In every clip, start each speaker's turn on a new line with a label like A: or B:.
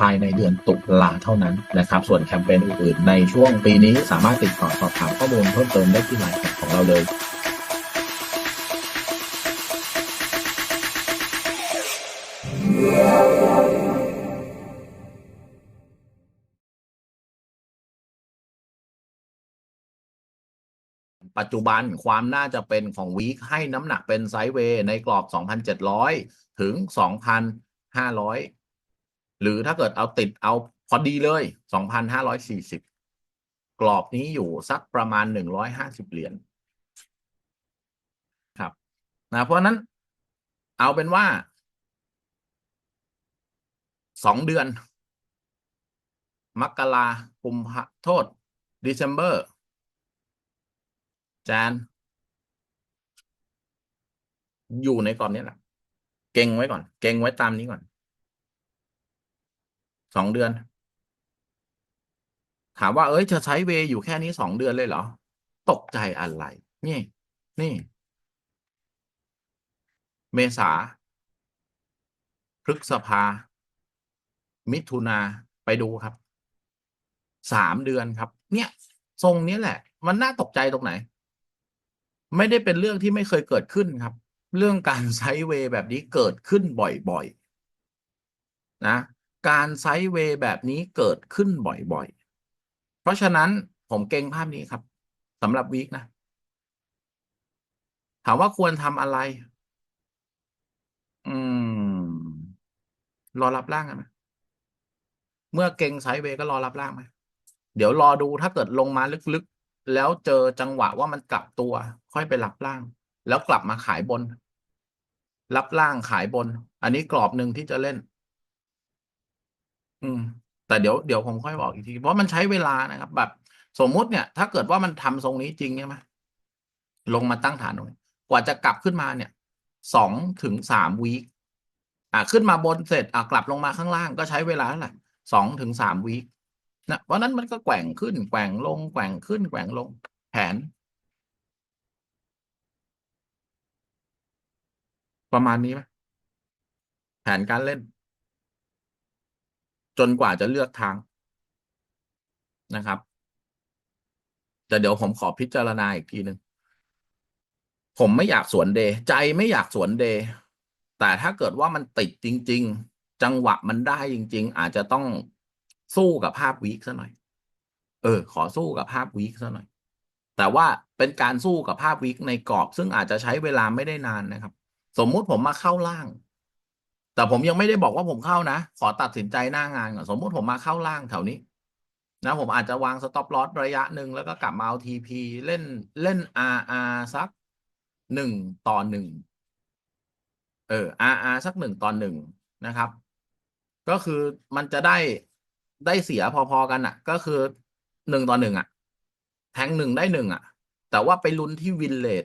A: ภายในเดือนตุลาเท่านั้นนะครับส่วนแคมเปญอื่นๆ ในช่วงปีนี้สามารถติดต่อสอบถามข้อมูลเพิ่มเติมได้ที่ไลน์ของเราเลยปัจจุบันความน่าจะเป็นของวีคให้น้ำหนักเป็นไซด์เวย์ในกรอบ 2,700 ถึง 2,500 หรือถ้าเกิดเอาติดเอาพอดีเลย 2,540 กรอบนี้อยู่สักประมาณ 150 เหรียญครับนะเพราะนั้นเอาเป็นว่าสองเดือน มกรากุมภาโทษ December จานอยู่ในกรอบนี้แหละ เก่งไว้ก่อน เก่งไว้ตามนี้ก่อน สองเดือน ถามว่าเอ้ยจะใช้เวอยู่แค่นี้สองเดือนเลยเหรอ ตกใจอะไร นี่ นี่ เมษาพฤษภา มิถุนาไปดูครับ สามเดือนครับ เนี่ย ทรงนี้แหละ มันน่าตกใจตรงไหน ไม่ได้เป็นเรื่องที่ไม่เคยเกิดขึ้นครับ เรื่องการไซด์เวแบบนี้เกิดขึ้นบ่อยๆ นะ การไซด์เวย์แบบนี้เกิดขึ้นบ่อยๆ เพราะฉะนั้นผมเก่งภาพนี้ครับสำหรับวีคนะ ถามว่าควรทำอะไร อืม รอรับร่างกันไหมเมื่อเก่งไซด์เวย์ก็รอรับร่างไหมเดี๋ยวรอดูถ้าเกิดลงมาลึกๆ แล้วเจอจังหวะว่ามันกลับตัว ค่อยไปรับล่าง แล้วกลับมาขายบน รับล่างขายบน อันนี้กรอบหนึ่งที่จะเล่น อืม แต่เดี๋ยวเดี๋ยวผมค่อยบอกอีกที เพราะมันใช้เวลานะครับ แบบ สมมุติเนี่ย ถ้าเกิดว่ามันทำทรงนี้จริงใช่ไหมลงมาตั้งฐานตรงนี้กว่าจะกลับขึ้นมาเนี่ยสองถึงสามวีคอะขึ้นมาบนเสร็จอะกลับลงมาข้างล่างก็ใช้เวลาเท่าไหร่สองถึงสามวีคนะเพราะนั้นมันก็แกว่งขึ้นแกว่งลงแกว่งขึ้นแกว่งลงแผน ประมาณนี้ไหมแผนการเล่น จนกว่าจะเลือกทางนะครับ แต่เดี๋ยวผมขอพิจารณาอีกทีหนึ่งผมไม่อยากสวนเดย์ใจไม่อยากสวนเดย์แต่ถ้าเกิดว่ามันติดจริง ๆ จังหวะมันได้จริง ๆ อาจจะต้องสู้กับภาพวีคซะหน่อย เออ ขอสู้กับภาพวีคซะหน่อย แต่ว่าเป็นการสู้กับภาพวีคในกรอบ ซึ่งอาจจะใช้เวลาไม่ได้นานนะครับ สมมุติผมมาเข้าล่าง แต่ผมยังไม่ได้บอกว่าผมเข้านะ ขอตัดสินใจหน้างานก่อนสมมติผมมาเข้าล่างแถวนี้ นะผมอาจจะวางสต็อปลอสระยะหนึ่งแล้วก็กลับมาเอาทีพีเล่นเล่น RR สักหนึ่งต่อหนึ่งเออ RR สักหนึ่งต่อหนึ่งนะครับ ก็คือมันจะได้ได้เสียพอๆกันอะ ก็คือหนึ่งต่อหนึ่งอะ แทงหนึ่งได้หนึ่งอะ แต่ว่าไปลุ้นที่วินเลท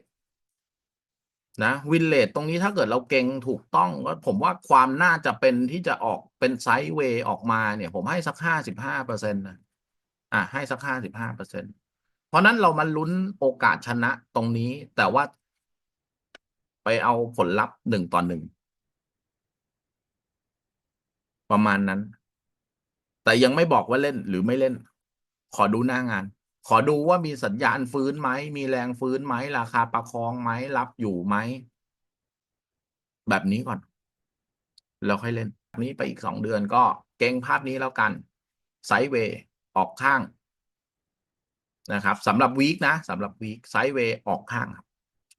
A: นะวินเลทตรงนี้ถ้าเกิดเราเก่งถูกต้องก็ผมว่าความน่าจะเป็นที่จะออกเป็นไซด์เวย์ออกมาเนี่ย ผมให้สักห้าสิบห้าเปอร์เซ็นต์นะอะให้สักห้าสิบห้าเปอร์เซ็นต์เพราะนั้นเรามาลุ้นโอกาสชนะตรงนี้ แต่ว่าไปเอาผลลัพธ์หนึ่งต่อหนึ่งประมาณนั้น แต่ยังไม่บอกว่าเล่นหรือไม่เล่น ขอดูหน้างาน ขอดูว่ามีสัญญาณฟื้นไหม มีแรงฟื้นไหม ราคาประคองไหม รับอยู่ไหม แบบนี้ก่อนแล้วค่อยเล่น นี้ไปอีกสองเดือนก็เก่งภาพนี้แล้วกัน ไซด์เวย์ออกข้างนะครับสำหรับวีคนะสำหรับวีคไซด์เวย์ออกข้างครับ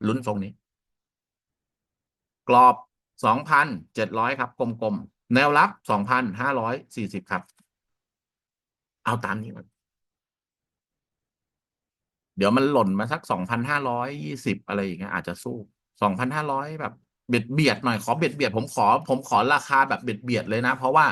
A: ลุ้นทรงนี้ กรอบสองพันเจ็ดร้อยครับ กลมๆ แนวรับสองพันห้าร้อยสี่สิบครับ เอาตามนี้ก่อน เดี๋ยวมันหล่นมาสักสองพันห้าร้อยยี่สิบอะไรอย่างเงี้ยอาจจะสู้สองพันห้าร้อยแบบเบียดเบียดหน่อยขอเบียดเบียดผมขอ ผมขอราคาแบบเบียดเบียดเลยนะ เพราะว่า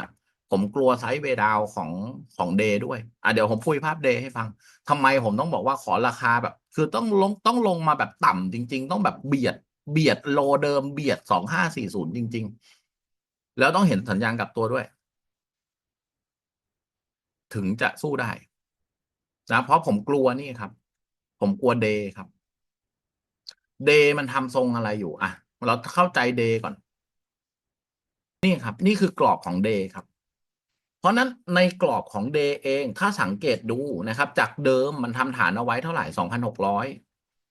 A: ผมกลัวไซด์เวย์ดาวของของเดย์ด้วย อะเดี๋ยวผมพูดภาพเดย์ให้ฟังทำไมผมต้องบอกว่าขอราคาแบบ คือต้องลงต้องลงมาแบบต่ำจริง ๆ ต้องแบบเบียดเบียดโลเดิมเบียดสองห้าสี่ศูนย์จริง ๆ แล้วต้องเห็นสัญญาณกลับตัวด้วย ถึงจะสู้ได้นะเพราะผมกลัวนี่ครับ ผมกลัวเดย์ครับ เดย์มันทำทรงอะไรอยู่อะเราเข้าใจเดย์ก่อน นี่ครับ นี่คือกรอบของเดย์ครับ เพราะนั้นในกรอบของเดย์เองถ้าสังเกตดูนะครับ จากเดิมมันทำฐานเอาไว้เท่าไหร่สองพันหกร้อย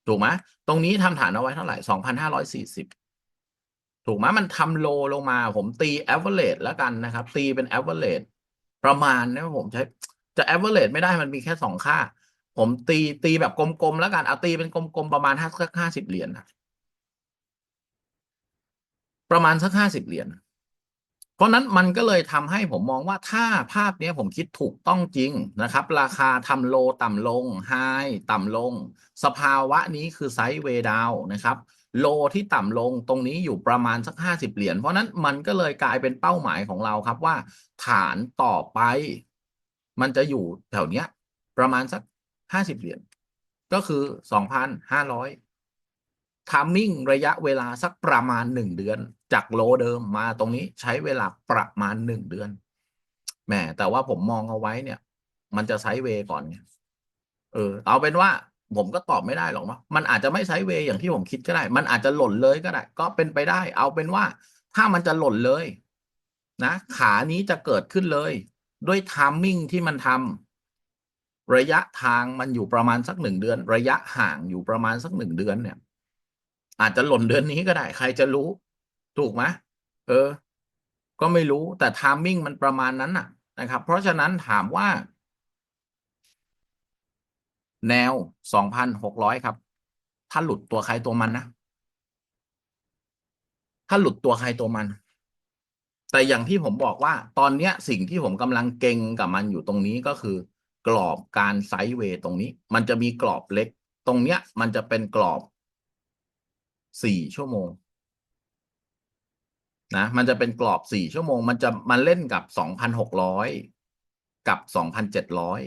A: ถูกไหมตรงนี้ทำฐานเอาไว้เท่าไหร่สองพันห้าร้อยสี่สิบถูกไหมมันทำโลลงมา ผมตี average แล้วกันนะครับ ตีเป็น average ประมาณนะผมใช้จะ average ไม่ได้มันมีแค่สองค่า ผมตีตีแบบกลมๆแล้วกันเอาตีเป็นกลมๆประมาณห้าสักห้าสิบเหรียญนะประมาณสักห้าสิบเหรียญเพราะนั้นมันก็เลยทำให้ผมมองว่าถ้าภาพนี้ผมคิดถูกต้องจริงนะครับ ราคาทำโลต่ำลงไฮต่ำลง สภาวะนี้คือไซด์เวดาวนะครับ โลที่ต่ำลงตรงนี้อยู่ประมาณสักห้าสิบเหรียญเพราะนั้นมันก็เลยกลายเป็นเป้าหมายของเราครับว่า ฐานต่อไป มันจะอยู่แถวเนี้ย ประมาณสัก ห้าสิบเหรียญก็คือสองพันห้าร้อยทามมิ่งระยะเวลาสักประมาณหนึ่งเดือน จากโลเดิมมาตรงนี้ใช้เวลาประมาณหนึ่งเดือนแหมแต่ว่าผมมองเอาไว้เนี่ย มันจะไซด์เวย์ก่อนไงเออ เอาเป็นว่าผมก็ตอบไม่ได้หรอกว่ามันอาจจะไม่ไซด์เวย์อย่างที่ผมคิดก็ได้ มันอาจจะหล่นเลยก็ได้ ก็เป็นไปได้ เอาเป็นว่าถ้ามันจะหล่นเลย นะ ขานี้จะเกิดขึ้นเลย ด้วยทามมิ่งที่มันทำ ระยะทางมันอยู่ประมาณสักหนึ่งเดือน ระยะห่างอยู่ประมาณสักหนึ่งเดือนเนี่ย อาจจะหล่นเดือนนี้ก็ได้ ใครจะรู้ ถูกไหมเออ ก็ไม่รู้แต่ทามมิ่งมันประมาณนั้นน่ะ นะครับ เพราะฉะนั้นถามว่า แนวสองพันหกร้อยครับ ถ้าหลุดตัวใครตัวมันนะถ้าหลุดตัวใครตัวมัน แต่อย่างที่ผมบอกว่า ตอนเนี้ย สิ่งที่ผมกำลังเก่งกับมันอยู่ตรงนี้ก็คือ กรอบการไซด์เวย์ตรงนี้ มันจะมีกรอบเล็ก ตรงเนี้ย มันจะเป็นกรอบสี่ชั่วโมงนะมันจะเป็นกรอบสี่ชั่วโมง มันจะมันเล่นกับสองพันหกร้อยกับสองพันเจ็ดร้อย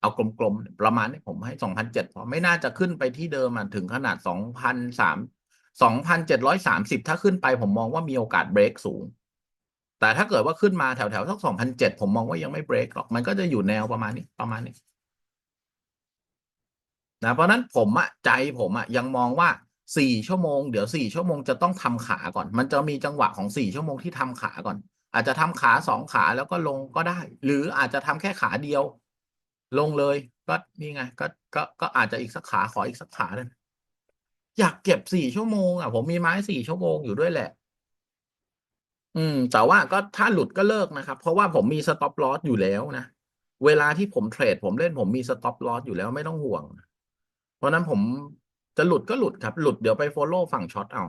A: เอากลมๆ ประมาณนี้ผมให้สองพันเจ็ดพอไม่น่าจะขึ้นไปที่เดิมถึงขนาดสองพันสามสองพันเจ็ดร้อยสามสิบถ้าขึ้นไปผมมองว่ามีโอกาสเบรกสูง แต่ถ้าเกิดว่าขึ้นมาแถวๆสักสองพันเจ็ดผมมองว่ายังไม่เบรกหรอก มันก็จะอยู่แนวประมาณนี้ประมาณนี้นะเพราะนั้นผมอะใจผมอะยังมองว่าสี่ชั่วโมงเดี๋ยวสี่ชั่วโมงจะต้องทำขาก่อน มันจะมีจังหวะของสี่ชั่วโมงที่ทำขาก่อน อาจจะทำขาสองขาแล้วก็ลงก็ได้ หรืออาจจะทำแค่ขาเดียว ลงเลยก็นี่ไง ก็ก็ก็อาจจะอีกสักขาขออีกสักขาเลยอยากเก็บสี่ชั่วโมงอะผมมีไม้สี่ชั่วโมงอยู่ด้วยแหละ อืม แต่ว่าก็ถ้าหลุดก็เลิกนะครับ เพราะว่าผมมีสต็อปลอสอยู่แล้วนะ เวลาที่ผมเทรด ผมเล่นผมมีสต็อปลอสอยู่แล้วไม่ต้องห่วง เพราะนั้นผมจะหลุดก็หลุดครับ หลุดเดี๋ยวไป follow ฝั่งช็อตเอา